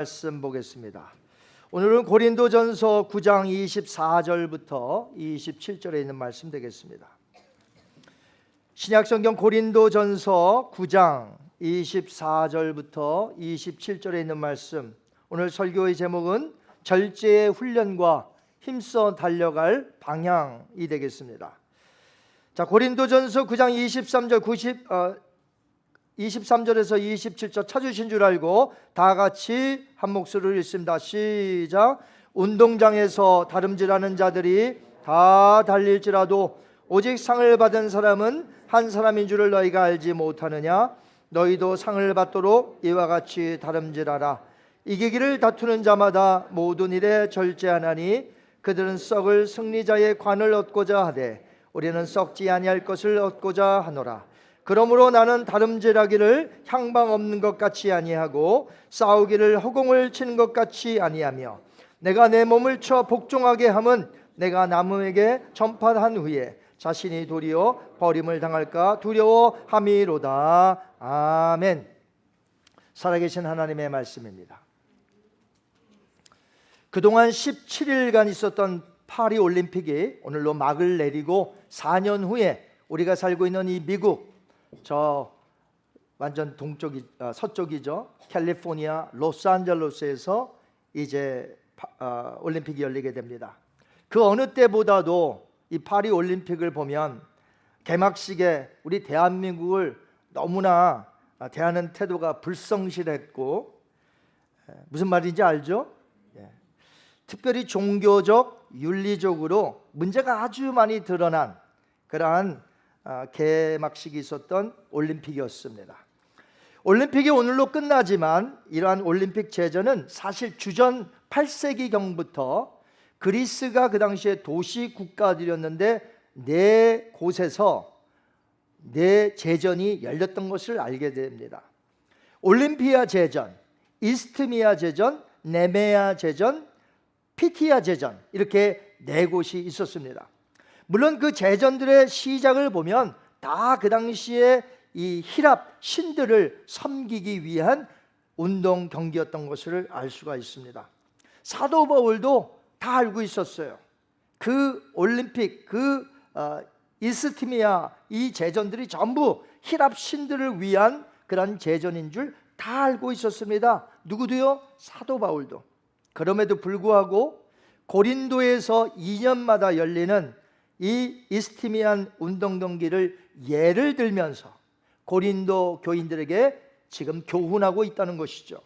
말씀 보겠습니다. 오늘은 고린도전서 9장 24절부터 27절에 있는 말씀 되겠습니다. 신약성경 고린도전서 9장 24절부터 27절에 있는 말씀. 오늘 설교의 제목은 절제의 훈련과 힘써 달려갈 방향이 되겠습니다. 자, 고린도전서 9장 23절 90 어, 23절에서 27절 찾으신 줄 알고 다 같이 한 목소리로 읽습니다. 시작. 운동장에서 다름질하는 자들이 다 달릴지라도 오직 상을 받은 사람은 한 사람인 줄을 너희가 알지 못하느냐? 너희도 상을 받도록 이와 같이 다름질하라. 이기기를 다투는 자마다 모든 일에 절제하나니 그들은 썩을 승리자의 관을 얻고자 하되 우리는 썩지 아니할 것을 얻고자 하노라. 그러므로 나는 다름질하기를 향방 없는 것 같이 아니하고 싸우기를 허공을 치는 것 같이 아니하며 내가 내 몸을 쳐 복종하게 함은 내가 남에게 전파한 후에 자신이 도리어 버림을 당할까 두려워함이로다. 아멘. 살아계신 하나님의 말씀입니다. 그동안 17일간 있었던 파리 올림픽이 오늘로 막을 내리고 4년 후에 우리가 살고 있는 이 미국 저 완전 동쪽이 아, 서쪽이죠. 캘리포니아 로스안젤레스에서 이제 파, 아, 올림픽이 열리게 됩니다. 그 어느 때보다도 이 파리 올림픽을 보면 개막식에 우리 대한민국을 너무나 아, 대하는 태도가 불성실했고 에, 무슨 말인지 알죠? 예. 특별히 종교적, 윤리적으로 문제가 아주 많이 드러난 그러한 아, 개막식이 있었던 올림픽이었습니다. 올림픽이 오늘로 끝나지만 이러한 올림픽 제전은 사실 주전 8세기 경부터 그리스가 그 당시에 도시 국가들이었는데 네 곳에서 네 제전이 열렸던 것을 알게 됩니다. 올림피아 제전, 이스트미아 제전, 네메아 제전, 피티아 제전 이렇게 네 곳이 있었습니다. 물론 그 제전들의 시작을 보면 다 그 당시에 이 히랍 신들을 섬기기 위한 운동 경기였던 것을 알 수가 있습니다. 사도 바울도 다 알고 있었어요. 그 올림픽, 그 어, 이스티미아 이 제전들이 전부 히랍 신들을 위한 그런 제전인 줄 다 알고 있었습니다. 누구도요? 사도 바울도. 그럼에도 불구하고 고린도에서 2년마다 열리는 이 이스티미안 운동 경기를 예를 들면서 고린도 교인들에게 지금 교훈하고 있다는 것이죠.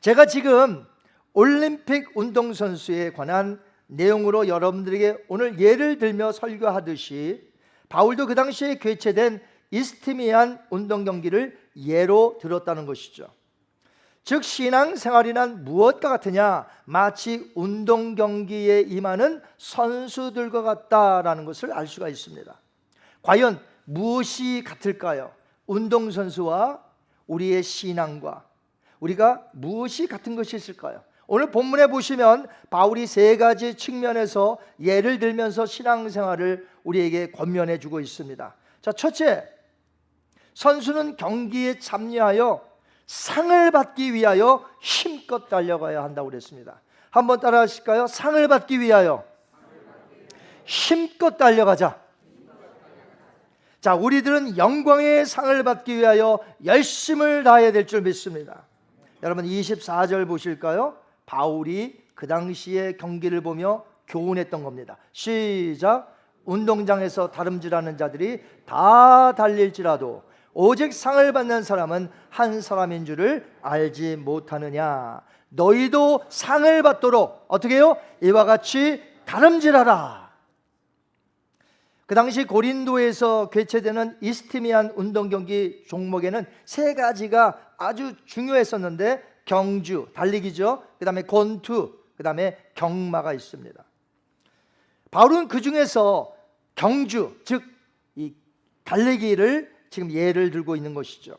제가 지금 올림픽 운동 선수에 관한 내용으로 여러분들에게 오늘 예를 들며 설교하듯이 바울도 그 당시에 개최된 이스티미안 운동 경기를 예로 들었다는 것이죠. 즉 신앙생활이란 무엇과 같으냐? 마치 운동 경기에 임하는 선수들과 같다라는 것을 알 수가 있습니다. 과연 무엇이 같을까요? 운동 선수와 우리의 신앙과 우리가 무엇이 같은 것이 있을까요? 오늘 본문에 보시면 바울이 세 가지 측면에서 예를 들면서 신앙생활을 우리에게 권면해 주고 있습니다. 자, 첫째, 선수는 경기에 참여하여 상을 받기 위하여 힘껏 달려가야 한다고 그랬습니다. 한번 따라 하실까요? 상을 받기 위하여 힘껏 달려가자. 자, 우리들은 영광의 상을 받기 위하여 열심을 다해야 될 줄 믿습니다. 여러분 24절 보실까요? 바울이 그 당시의 경기를 보며 교훈했던 겁니다. 시작. 운동장에서 다름질하는 자들이 다 달릴지라도 오직 상을 받는 사람은 한 사람인 줄을 알지 못하느냐. 너희도 상을 받도록 어떻게 해요? 이와 같이 다름질하라. 그 당시 고린도에서 개최되는 이스티미안 운동 경기 종목에는 세 가지가 아주 중요했었는데 경주, 달리기죠. 그다음에 권투, 그다음에 경마가 있습니다. 바울은 그 중에서 경주, 즉 이 달리기를 지금 예를 들고 있는 것이죠.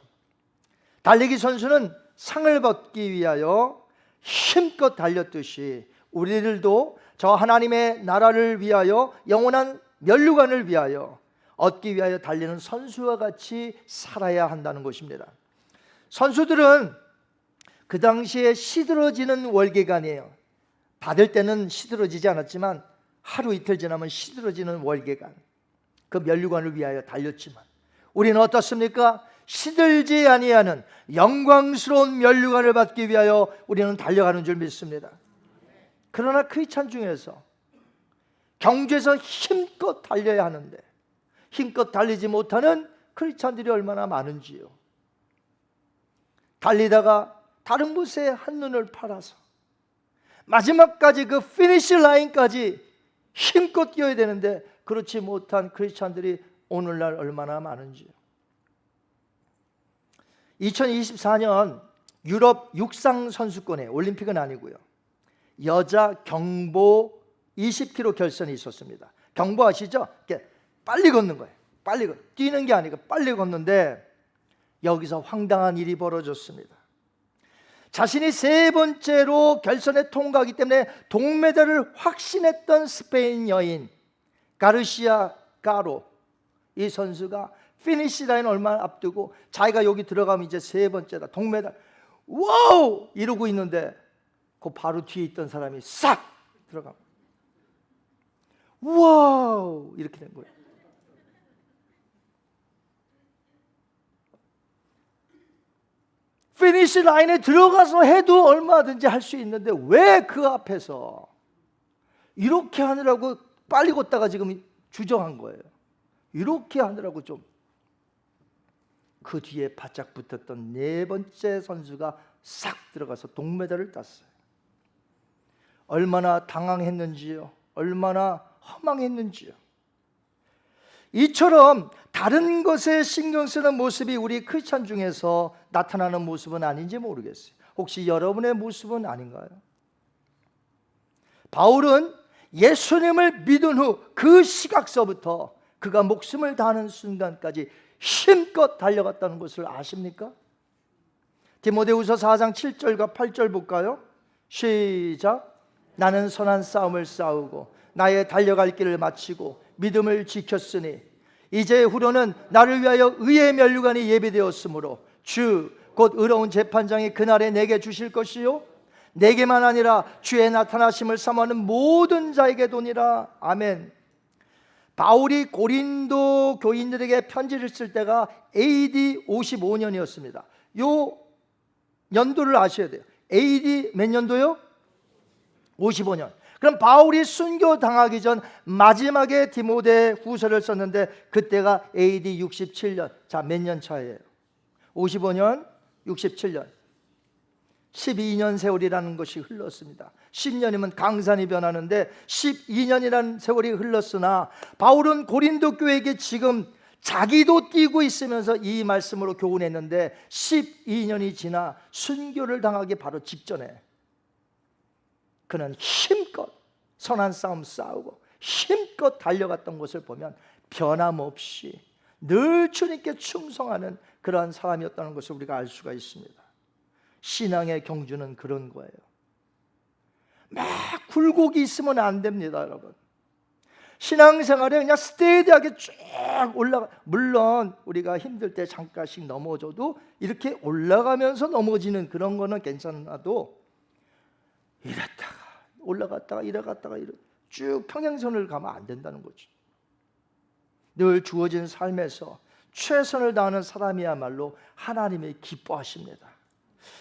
달리기 선수는 상을 받기 위하여 힘껏 달렸듯이 우리들도 저 하나님의 나라를 위하여 영원한 멸류관을 위하여 얻기 위하여 달리는 선수와 같이 살아야 한다는 것입니다. 선수들은 그 당시에 시들어지는 월계관이에요. 받을 때는 시들어지지 않았지만 하루 이틀 지나면 시들어지는 월계관. 그 면류관을 위하여 달렸지만 우리는 어떻습니까? 시들지 아니하는 영광스러운 면류관을 받기 위하여 우리는 달려가는 줄 믿습니다. 그러나 크리스찬 중에서 경주에서 힘껏 달려야 하는데 힘껏 달리지 못하는 크리스찬들이 얼마나 많은지요. 달리다가 다른 곳에 한눈을 팔아서 마지막까지 그 피니시 라인까지 힘껏 뛰어야 되는데 그렇지 못한 크리스찬들이 오늘날 얼마나 많은지요. 2024년 유럽 육상 선수권에 올림픽은 아니고요. 여자 경보 20km 결선이 있었습니다. 경보 아시죠? 이렇게 빨리 걷는 거예요. 빨리 걷. 뛰는 게 아니고 빨리 걷는데 여기서 황당한 일이 벌어졌습니다. 자신이 세 번째로 결선에 통과하기 때문에 동메달을 확신했던 스페인 여인 가르시아 까로 이 선수가 피니시 라인 얼마 앞두고 자기가 여기 들어가면 이제 세 번째다 동메달 와우 이러고 있는데 그 바로 뒤에 있던 사람이 싹 들어가 와우 이렇게 된 거예요. 피니시 라인에 들어가서 해도 얼마든지 할 수 있는데 왜 그 앞에서 이렇게 하느라고 빨리 걷다가 지금 주저한 거예요. 이렇게 하느라고 좀 그 뒤에 바짝 붙었던 네 번째 선수가 싹 들어가서 동메달을 땄어요. 얼마나 당황했는지요. 얼마나 허망했는지요. 이처럼 다른 것에 신경 쓰는 모습이 우리 크리스찬 중에서 나타나는 모습은 아닌지 모르겠어요. 혹시 여러분의 모습은 아닌가요? 바울은 예수님을 믿은 후 그 시각서부터 그가 목숨을 다하는 순간까지 힘껏 달려갔다는 것을 아십니까? 디모데후서 4장 7절과 8절 볼까요? 시작. 나는 선한 싸움을 싸우고 나의 달려갈 길을 마치고 믿음을 지켰으니 이제 후로는 나를 위하여 의의 면류관이 예비되었으므로 주 곧 의로운 재판장이 그날에 내게 주실 것이요 내게만 아니라 주의 나타나심을 사모하는 모든 자에게 도니라 아멘. 바울이 고린도 교인들에게 편지를 쓸 때가 AD 55년이었습니다. 요 연도를 아셔야 돼요. AD 몇 년도요? 55년. 그럼 바울이 순교 당하기 전 마지막에 디모데 후서를 썼는데 그때가 AD 67년. 자, 몇 년 차예요? 55년, 67년. 12년 세월이라는 것이 흘렀습니다. 10년이면 강산이 변하는데 12년이라는 세월이 흘렀으나 바울은 고린도 교회에게 지금 자기도 뛰고 있으면서 이 말씀으로 교훈했는데 12년이 지나 순교를 당하기 바로 직전에 그는 힘껏 선한 싸움 싸우고 힘껏 달려갔던 것을 보면 변함없이 늘 주님께 충성하는 그러한 사람이었다는 것을 우리가 알 수가 있습니다. 신앙의 경주는 그런 거예요. 막 굴곡이 있으면 안 됩니다, 여러분. 신앙생활에 그냥 스테디하게 쭉 올라가 물론 우리가 힘들 때 잠깐씩 넘어져도 이렇게 올라가면서 넘어지는 그런 거는 괜찮아도 이랬다가 올라갔다가 이래갔다가 이래 쭉 평행선을 가면 안 된다는 거죠. 늘 주어진 삶에서 최선을 다하는 사람이야말로 하나님이 기뻐하십니다.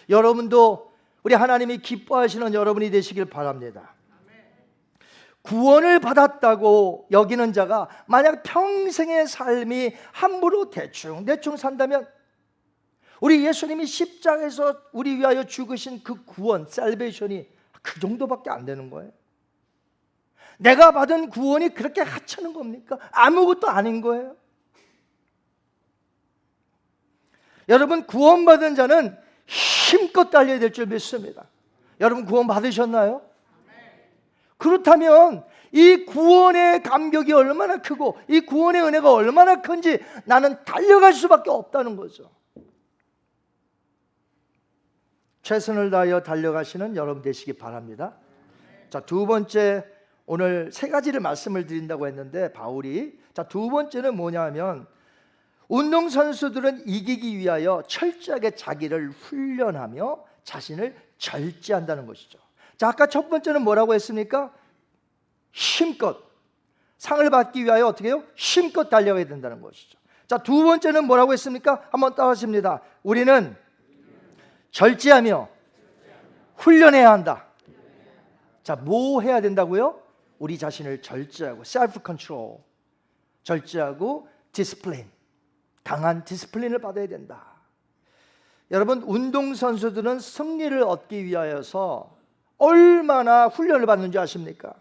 여러분도 우리 하나님이 기뻐하시는 여러분이 되시길 바랍니다. 구원을 받았다고 여기는 자가 만약 평생의 삶이 함부로 대충 대충 산다면 우리 예수님이 십자가에서 우리 위하여 죽으신 그 구원, 살베이션이 그 정도밖에 안 되는 거예요. 내가 받은 구원이 그렇게 하찮은 겁니까? 아무것도 아닌 거예요. 여러분 구원받은 자는 힘껏 달려야 될 줄 믿습니다. 여러분 구원 받으셨나요? 그렇다면 이 구원의 감격이 얼마나 크고 이 구원의 은혜가 얼마나 큰지 나는 달려갈 수밖에 없다는 거죠. 최선을 다하여 달려가시는 여러분 되시기 바랍니다. 자, 두 번째 오늘 세 가지를 말씀을 드린다고 했는데 바울이 자, 두 번째는 뭐냐면 운동 선수들은 이기기 위하여 철저하게 자기를 훈련하며 자신을 절제한다는 것이죠. 자, 아까 첫 번째는 뭐라고 했습니까? 힘껏 상을 받기 위하여 어떻게 해요? 힘껏 달려가야 된다는 것이죠. 자, 두 번째는 뭐라고 했습니까? 한번 따라하십니다. 우리는 절제하며 훈련해야 한다. 자, 뭐 해야 된다고요? 우리 자신을 절제하고 셀프 컨트롤. 절제하고 디스플레인. 강한 디스플레인을 받아야 된다. 여러분, 운동 선수들은 승리를 얻기 위하여서 얼마나 훈련을 받는지 아십니까?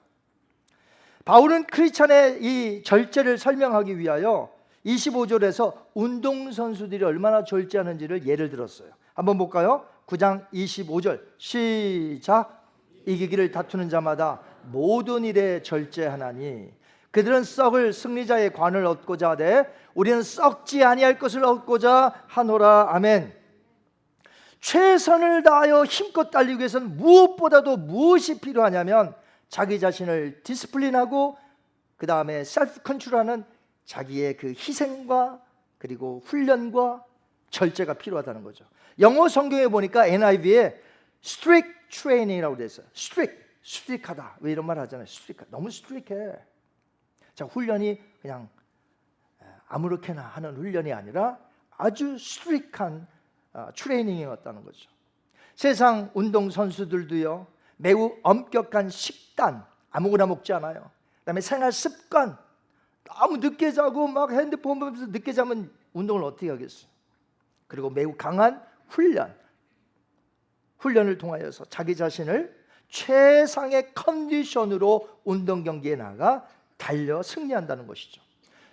바울은 크리스찬의 이 절제를 설명하기 위하여 25절에서 운동 선수들이 얼마나 절제하는지를 예를 들었어요. 한번 볼까요? 9장 25절 시작 이기기를 다투는 자마다 모든 일에 절제하나니 그들은 썩을 승리자의 관을 얻고자 하되 우리는 썩지 아니할 것을 얻고자 하노라 아멘. 최선을 다하여 힘껏 달리기 위해서는 무엇보다도 무엇이 필요하냐면 자기 자신을 디스플린하고 그 다음에 셀프 컨트롤하는 자기의 그 희생과 그리고 훈련과 절제가 필요하다는 거죠. 영어 성경에 보니까 NIV에 strict training이라고 돼 있어요. strict, strict하다. 왜 이런 말 하잖아요. strict, 너무 strict해. 자, 훈련이 그냥 아무렇게나 하는 훈련이 아니라 아주 strict한 어, 트레이닝이었다는 거죠. 세상 운동 선수들도요 매우 엄격한 식단 아무거나 먹지 않아요. 그다음에 생활 습관 너무 늦게 자고 막 핸드폰 보면서 늦게 자면 운동을 어떻게 하겠어요? 그리고 매우 강한 훈련 훈련을 통하여서 자기 자신을 최상의 컨디션으로 운동 경기에 나가 달려 승리한다는 것이죠.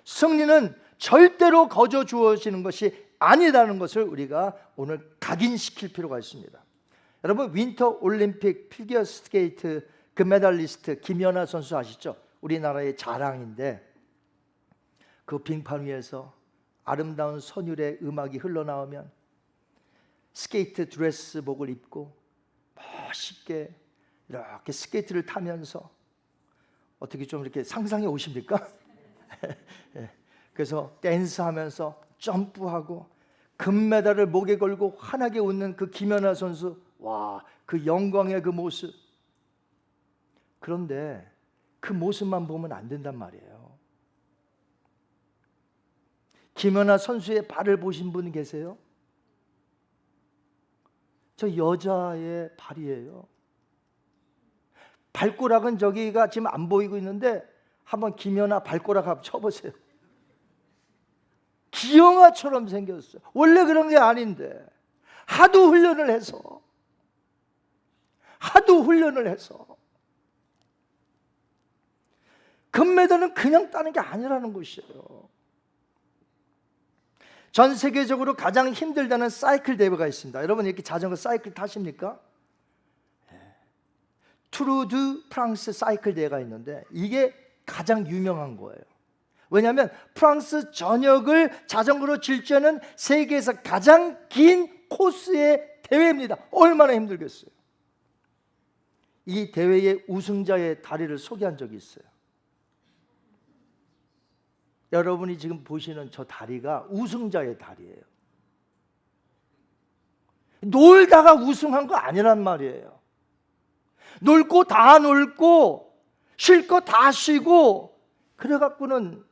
승리는 절대로 거저 주어지는 것이 아니라는 것을 우리가 오늘 각인시킬 필요가 있습니다. 여러분 윈터 올림픽 피겨 스케이트 금메달리스트 김연아 선수 아시죠? 우리나라의 자랑인데 그 빙판 위에서 아름다운 선율의 음악이 흘러나오면 스케이트 드레스복을 입고 멋있게 이렇게 스케이트를 타면서 어떻게 좀 이렇게 상상해 오십니까? 예. 그래서 댄스하면서 점프하고 금메달을 목에 걸고 환하게 웃는 그 김연아 선수 와 그 영광의 그 모습 그런데 그 모습만 보면 안 된단 말이에요 김연아 선수의 발을 보신 분 계세요? 저 여자의 발이에요 발가락은 저기가 지금 안 보이고 있는데 한번 김연아 발가락 한번 쳐보세요 기영아처럼 생겼어요. 원래 그런 게 아닌데 하도 훈련을 해서 하도 훈련을 해서 금메달은 그냥 따는 게 아니라는 것이에요. 전 세계적으로 가장 힘들다는 사이클 대회가 있습니다. 여러분 이렇게 자전거 사이클 타십니까? 투르드 프랑스 사이클 대회가 있는데 이게 가장 유명한 거예요. 왜냐하면 프랑스 전역을 자전거로 질주하는 세계에서 가장 긴 코스의 대회입니다. 얼마나 힘들겠어요. 이 대회의 우승자의 다리를 소개한 적이 있어요. 여러분이 지금 보시는 저 다리가 우승자의 다리예요. 놀다가 우승한 거 아니란 말이에요. 놀고 다 놀고 쉴 거 다 쉬고 그래 갖고는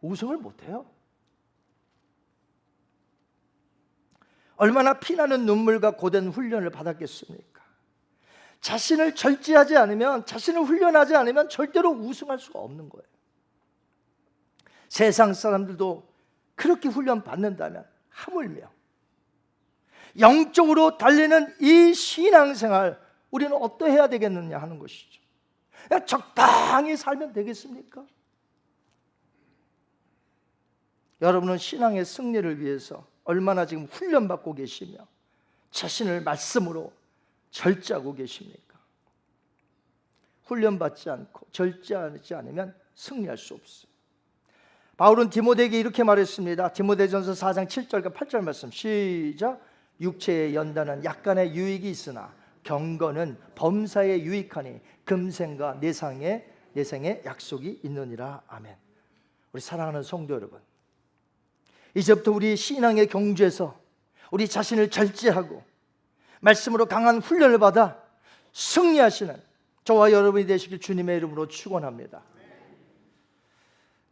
우승을 못 해요. 얼마나 피나는 눈물과 고된 훈련을 받았겠습니까? 자신을 절제하지 않으면, 자신을 훈련하지 않으면 절대로 우승할 수가 없는 거예요. 세상 사람들도 그렇게 훈련 받는다면 하물며 영적으로 달리는 이 신앙생활 우리는 어떠해야 되겠느냐 하는 것이죠. 적당히 살면 되겠습니까? 여러분은 신앙의 승리를 위해서 얼마나 지금 훈련받고 계시며 자신을 말씀으로 절제하고 계십니까? 훈련받지 않고 절제하지 않으면 승리할 수 없어요. 바울은 디모데에게 이렇게 말했습니다. 디모데전서 4장 7절과 8절 말씀 시작. 육체의 연단은 약간의 유익이 있으나 경건은 범사에 유익하니 금생과 내상의 내생의 약속이 있느니라. 아멘. 우리 사랑하는 성도 여러분. 이제부터 우리 신앙의 경주에서 우리 자신을 절제하고 말씀으로 강한 훈련을 받아 승리하시는 저와 여러분이 되시길 주님의 이름으로 축원합니다.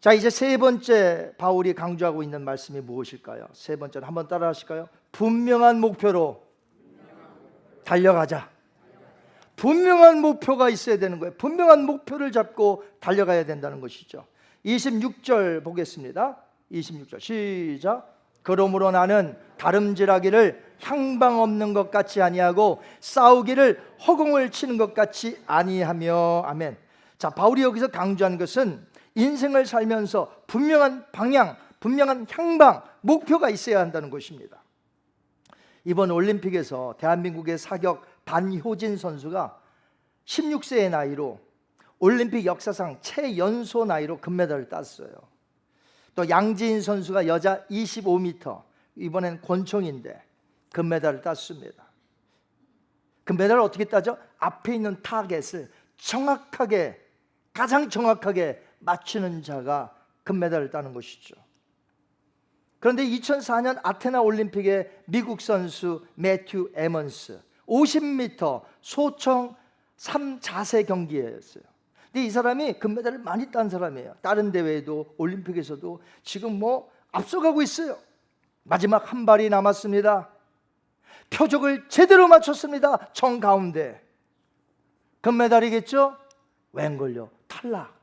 자, 이제 세 번째 바울이 강조하고 있는 말씀이 무엇일까요? 세 번째는 한번 따라 하실까요? 분명한 목표로 달려가자. 분명한 목표가 있어야 되는 거예요. 분명한 목표를 잡고 달려가야 된다는 것이죠. 26절 보겠습니다. 26절 시작. 그러므로 나는 다름질하기를 향방 없는 것 같이 아니하고 싸우기를 허공을 치는 것 같이 아니하며 아멘. 자, 바울이 여기서 강조한 것은 인생을 살면서 분명한 방향, 분명한 향방, 목표가 있어야 한다는 것입니다. 이번 올림픽에서 대한민국의 사격 반효진 선수가 16세의 나이로 올림픽 역사상 최연소 나이로 금메달을 땄어요. 또 양지인 선수가 여자 25m 이번엔 권총인데 금메달을 땄습니다. 금메달을 어떻게 따죠? 앞에 있는 타겟을 정확하게 가장 정확하게 맞추는 자가 금메달을 따는 것이죠. 그런데 2004년 아테나 올림픽에 미국 선수 매튜 에먼스 50m 소총 3자세 경기였어요. 근데 이 사람이 금메달을 많이 딴 사람이에요. 다른 대회에도 올림픽에서도 지금 뭐 앞서가고 있어요. 마지막 한 발이 남았습니다. 표적을 제대로 맞췄습니다. 정 가운데 금메달이겠죠? 웬걸요? 탈락.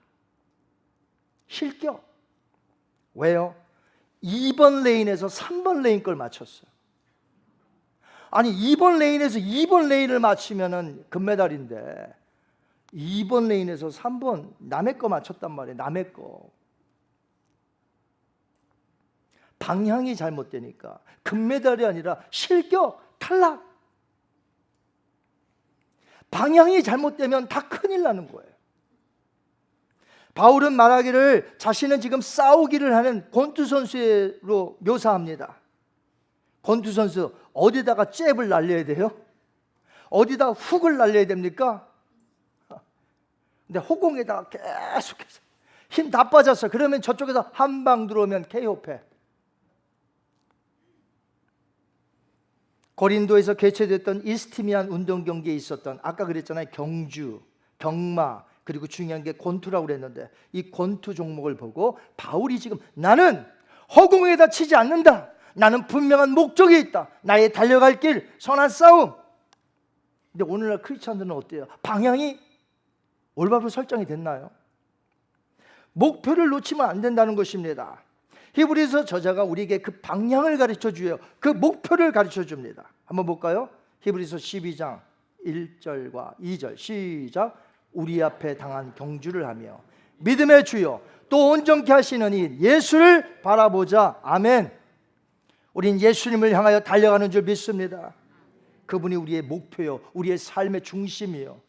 실격. 왜요? 2번 레인에서 3번 레인 걸 맞췄어요. 아니 2번 레인에서 2번 레인을 맞추면은 금메달인데 2번 레인에서 3번 남의 거 맞췄단 말이에요. 남의 거. 방향이 잘못되니까 금메달이 아니라 실격, 탈락. 방향이 잘못되면 다 큰일 나는 거예요. 바울은 말하기를 자신은 지금 싸우기를 하는 권투 선수로 묘사합니다. 권투 선수 어디다가 잽을 날려야 돼요? 어디다 훅을 날려야 됩니까? 근데 호공에다가 계속해서 힘 다 빠졌어. 그러면 저쪽에서 한 방 들어오면 KO패. 고린도에서 개최됐던 이스티미안 운동 경기에 있었던 아까 그랬잖아요. 경주, 경마, 그리고 중요한 게 권투라고 그랬는데 이 권투 종목을 보고 바울이 지금 나는 허공에다 치지 않는다. 나는 분명한 목적이 있다. 나의 달려갈 길, 선한 싸움. 근데 오늘날 크리스천들은 어때요? 방향이 올바로 설정이 됐나요? 목표를 놓치면 안 된다는 것입니다. 히브리서 저자가 우리에게 그 방향을 가르쳐 주요. 그 목표를 가르쳐 줍니다. 한번 볼까요? 히브리서 12장 1절과 2절 시작. 우리 앞에 당한 경주를 하며 믿음의 주요 또 온전케 하시는 이 예수를 바라보자. 아멘. 우린 예수님을 향하여 달려가는 줄 믿습니다. 그분이 우리의 목표요, 우리의 삶의 중심이요.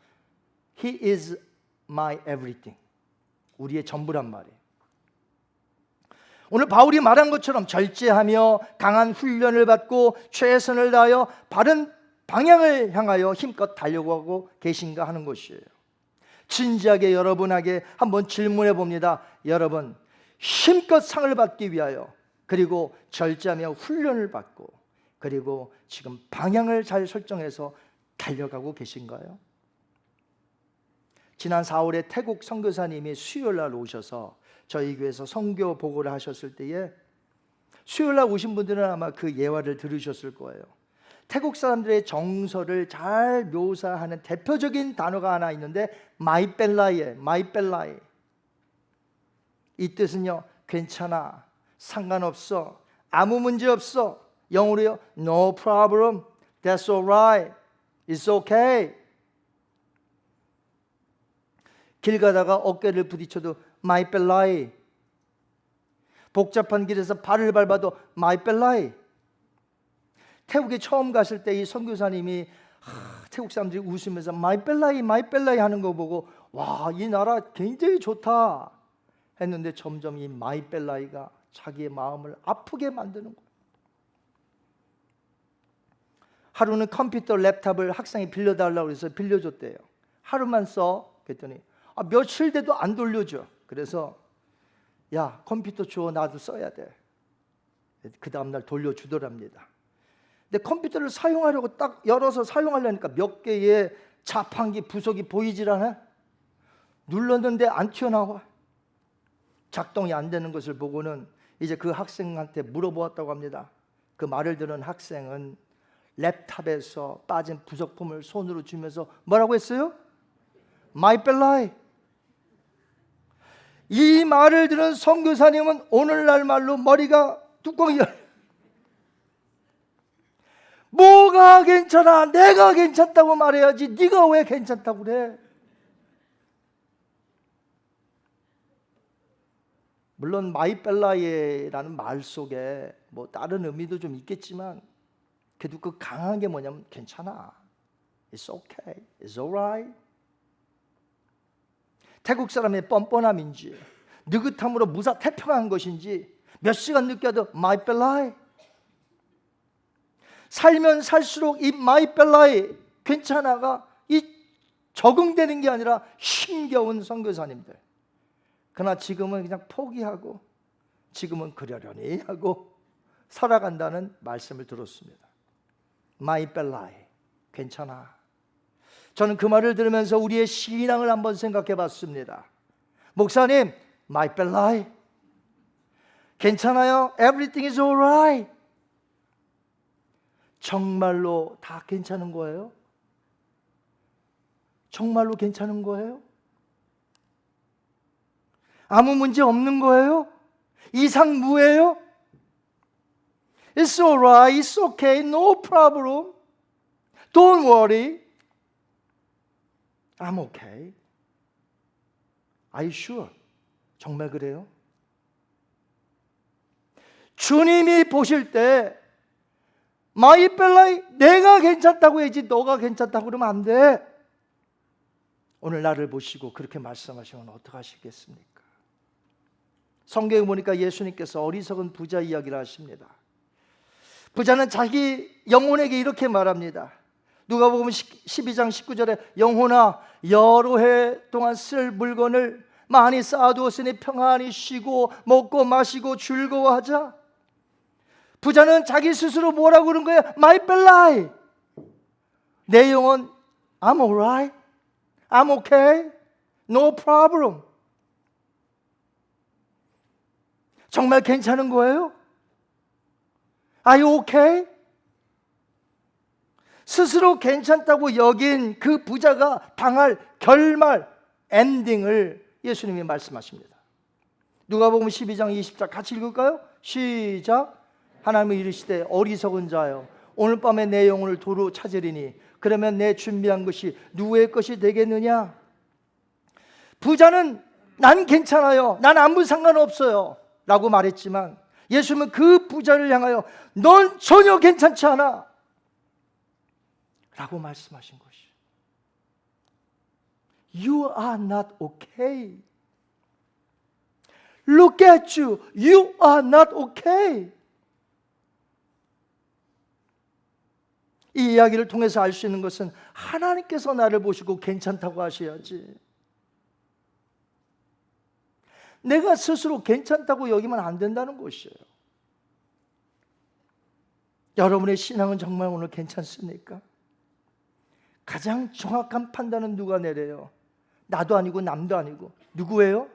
He is my everything. 우리의 전부란 말이에요. 오늘 바울이 말한 것처럼 절제하며 강한 훈련을 받고 최선을 다하여 바른 방향을 향하여 힘껏 달려가고 계신가 하는 것이에요. 진지하게 여러분에게 한번 질문해 봅니다. 여러분, 힘껏 상을 받기 위하여 그리고 절제하며 훈련을 받고 그리고 지금 방향을 잘 설정해서 달려가고 계신가요? 지난 4월에 태국 선교사님이 수요일 날 오셔서 저희 교회에서 선교 보고를 하셨을 때에 수요일 날 오신 분들은 아마 그 예화를 들으셨을 거예요. 태국 사람들의 정서를 잘 묘사하는 대표적인 단어가 하나 있는데 마이벨라이에 마이벨라이. 이 뜻은요 괜찮아 상관없어 아무 문제 없어. 영어로요 no problem that's alright it's okay. 길 가다가 어깨를 부딪혀도 마이벨라이. 복잡한 길에서 발을 밟아도 마이벨라이 태국에 처음 갔을 때 이 선교사님이 하, 태국 사람들이 웃으면서 마이벨라이 마이벨라이 하는 거 보고 와 이 나라 굉장히 좋다 했는데 점점 이 마이벨라이가 자기의 마음을 아프게 만드는 거예요. 하루는 컴퓨터 랩탑을 학생이 빌려달라고 해서 빌려줬대요. 하루만 써. 그랬더니 아, 며칠 돼도 안 돌려줘. 그래서 야 컴퓨터 줘 나도 써야 돼. 그 다음날 돌려주더랍니다. 근데 컴퓨터를 사용하려고 딱 열어서 사용하려니까 몇 개의 자판기 부속이 보이질 않아. 눌렀는데 안 튀어나와. 작동이 안 되는 것을 보고는 이제 그 학생한테 물어보았다고 합니다. 그 말을 들은 학생은 랩탑에서 빠진 부속품을 손으로 주면서 뭐라고 했어요? 마이 벨라이. 이 말을 들은 선교사님은 오늘날 말로 머리가 뚜껑이 열. 뭐가 괜찮아? 내가 괜찮다고 말해야지. 네가 왜 괜찮다고 그래? 물론 마이벨라이라는 말 속에 뭐 다른 의미도 좀 있겠지만 그래도 그 강한 게 뭐냐면 괜찮아. It's okay. It's alright. 태국 사람의 뻔뻔함인지 느긋함으로 무사 태평한 것인지 몇 시간 늦게도 마이벨라이 살면 살수록 이 마이벨라이 괜찮아가 이 적응되는 게 아니라 힘겨운 선교사님들 그러나 지금은 그냥 포기하고 지금은 그러려니 하고 살아간다는 말씀을 들었습니다. 마이벨라이 괜찮아. 저는 그 말을 들으면서 우리의 신앙을 한번 생각해 봤습니다. 목사님, 마이벨라이 괜찮아요. Everything is alright. 정말로 다 괜찮은 거예요? 정말로 괜찮은 거예요? 아무 문제 없는 거예요? 이상 무예요? It's alright, it's okay, no problem. Don't worry. I'm okay. Are you sure? 정말 그래요? 주님이 보실 때 마이벨라이 내가 괜찮다고 해야지 너가 괜찮다고 그러면 안 돼. 오늘 나를 보시고 그렇게 말씀하시면 어떡하시겠습니까? 성경에 보니까 예수님께서 어리석은 부자 이야기를 하십니다. 부자는 자기 영혼에게 이렇게 말합니다. 누가 보면 12장 19절에 영혼아 여러 해 동안 쓸 물건을 많이 쌓아두었으니 평안히 쉬고 먹고 마시고 즐거워하자. 부자는 자기 스스로 뭐라고 그런 거예요? My belly. 내 영혼 I'm alright. I'm okay. No problem. 정말 괜찮은 거예요? Are you okay? 스스로 괜찮다고 여긴 그 부자가 당할 결말 엔딩을 예수님이 말씀하십니다. 누가복음 12장 20절 같이 읽을까요? 시작. 하나님은 이르시되 어리석은 자여 오늘 밤에 내 영혼을 도로 찾으리니 그러면 내 준비한 것이 누구의 것이 되겠느냐? 부자는 난 괜찮아요. 난 아무 상관없어요. 라고 말했지만 예수님은 그 부자를 향하여 넌 전혀 괜찮지 않아. 라고 말씀하신 것이. You are not okay. Look at you. You are not okay. 이 이야기를 통해서 알 수 있는 것은 하나님께서 나를 보시고 괜찮다고 하셔야지. 내가 스스로 괜찮다고 여기면 안 된다는 것이에요. 여러분의 신앙은 정말 오늘 괜찮습니까? 가장 정확한 판단은 누가 내려요? 나도 아니고 남도 아니고 누구예요?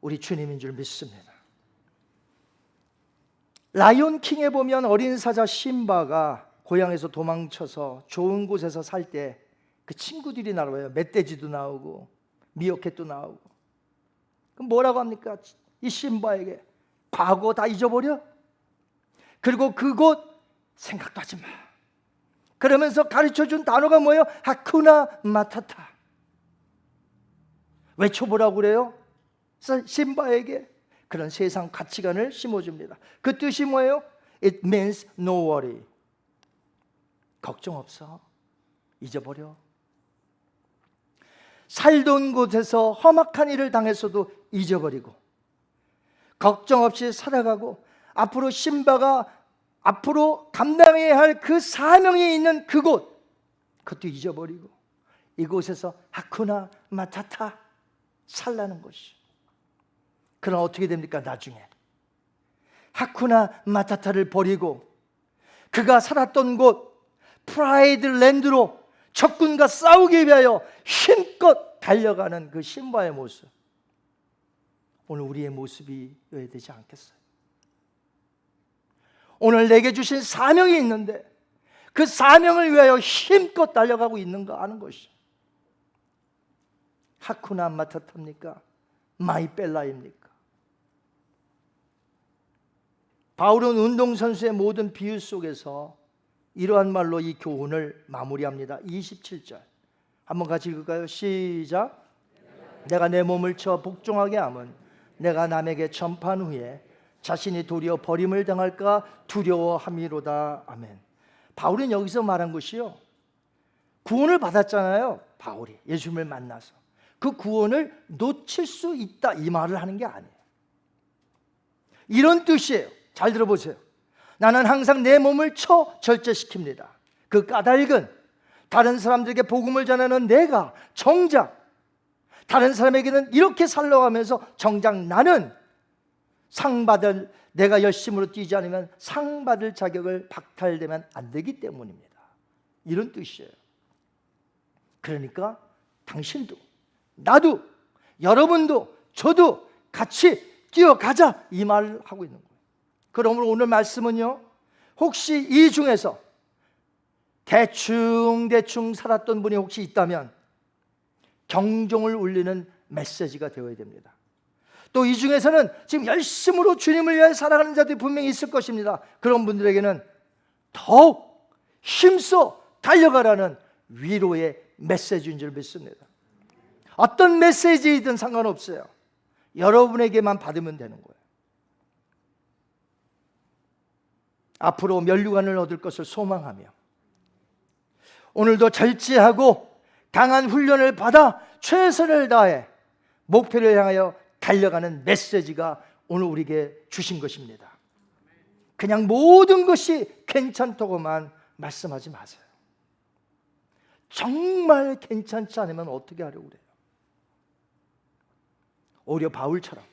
우리 주님인 줄 믿습니다. 라이온 킹에 보면 어린 사자 심바가 고향에서 도망쳐서 좋은 곳에서 살 때 그 친구들이 나와요. 멧돼지도 나오고 미어캣도 나오고. 그럼 뭐라고 합니까? 이 심바에게 과거 다 잊어버려. 그리고 그곳 생각도 하지 마. 그러면서 가르쳐 준 단어가 뭐예요? 하쿠나 마타타. 외쳐보라고 그래요? 심바에게 그런 세상 가치관을 심어줍니다. 그 뜻이 뭐예요? It means no worry. 걱정 없어. 잊어버려. 살던 곳에서 험악한 일을 당했어도 잊어버리고 걱정 없이 살아가고 앞으로 신바가 앞으로 감당해야 할 그 사명이 있는 그곳 그것도 잊어버리고 이곳에서 하쿠나 마타타 살라는 것이 그럼 어떻게 됩니까 나중에 하쿠나 마타타를 버리고 그가 살았던 곳 프라이드 랜드로 적군과 싸우기 위하여 힘껏 달려가는 그 신바의 모습. 오늘 우리의 모습이어야 되지 않겠어요? 오늘 내게 주신 사명이 있는데 그 사명을 위하여 힘껏 달려가고 있는가 하는 것이 하쿠나 마타타입니까? 마이벨라입니까? 바울은 운동선수의 모든 비유 속에서 이러한 말로 이 교훈을 마무리합니다. 27절. 한번 같이 읽을까요? 시작. 내가 내 몸을 쳐 복종하게 함은 내가 남에게 전파한 후에 자신이 도리어 버림을 당할까 두려워함이로다. 아멘. 바울은 여기서 말한 것이요. 구원을 받았잖아요. 바울이 예수님을 만나서 그 구원을 놓칠 수 있다 이 말을 하는 게 아니에요. 이런 뜻이에요. 잘 들어보세요. 나는 항상 내 몸을 쳐 절제시킵니다. 그 까닭은 다른 사람들에게 복음을 전하는 내가 정작 다른 사람에게는 이렇게 살러가면서 정작 나는 상 받을 내가 열심으로 뛰지 않으면 상 받을 자격을 박탈되면 안 되기 때문입니다. 이런 뜻이에요. 그러니까 당신도 나도 여러분도 저도 같이 뛰어가자 이 말을 하고 있는 거예요. 그러므로 오늘 말씀은요. 혹시 이 중에서 대충 대충 살았던 분이 혹시 있다면 경종을 울리는 메시지가 되어야 됩니다. 또 이 중에서는 지금 열심으로 주님을 위해 살아가는 자들이 분명히 있을 것입니다. 그런 분들에게는 더욱 힘써 달려가라는 위로의 메시지인 줄 믿습니다. 어떤 메시지이든 상관없어요. 여러분에게만 받으면 되는 거예요. 앞으로 면류관을 얻을 것을 소망하며 오늘도 절제하고 강한 훈련을 받아 최선을 다해 목표를 향하여 달려가는 메시지가 오늘 우리에게 주신 것입니다. 그냥 모든 것이 괜찮다고만 말씀하지 마세요. 정말 괜찮지 않으면 어떻게 하려고 그래요? 오히려 바울처럼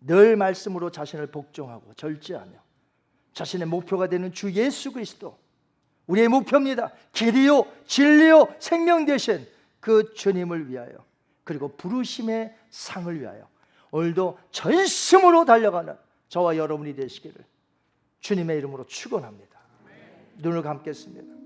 늘 말씀으로 자신을 복종하고 절제하며 자신의 목표가 되는 주 예수 그리스도 우리의 목표입니다. 길이요 진리요 생명 되신 그 주님을 위하여 그리고 부르심의 상을 위하여 오늘도 전심으로 달려가는 저와 여러분이 되시기를 주님의 이름으로 축원합니다. 눈을 감겠습니다.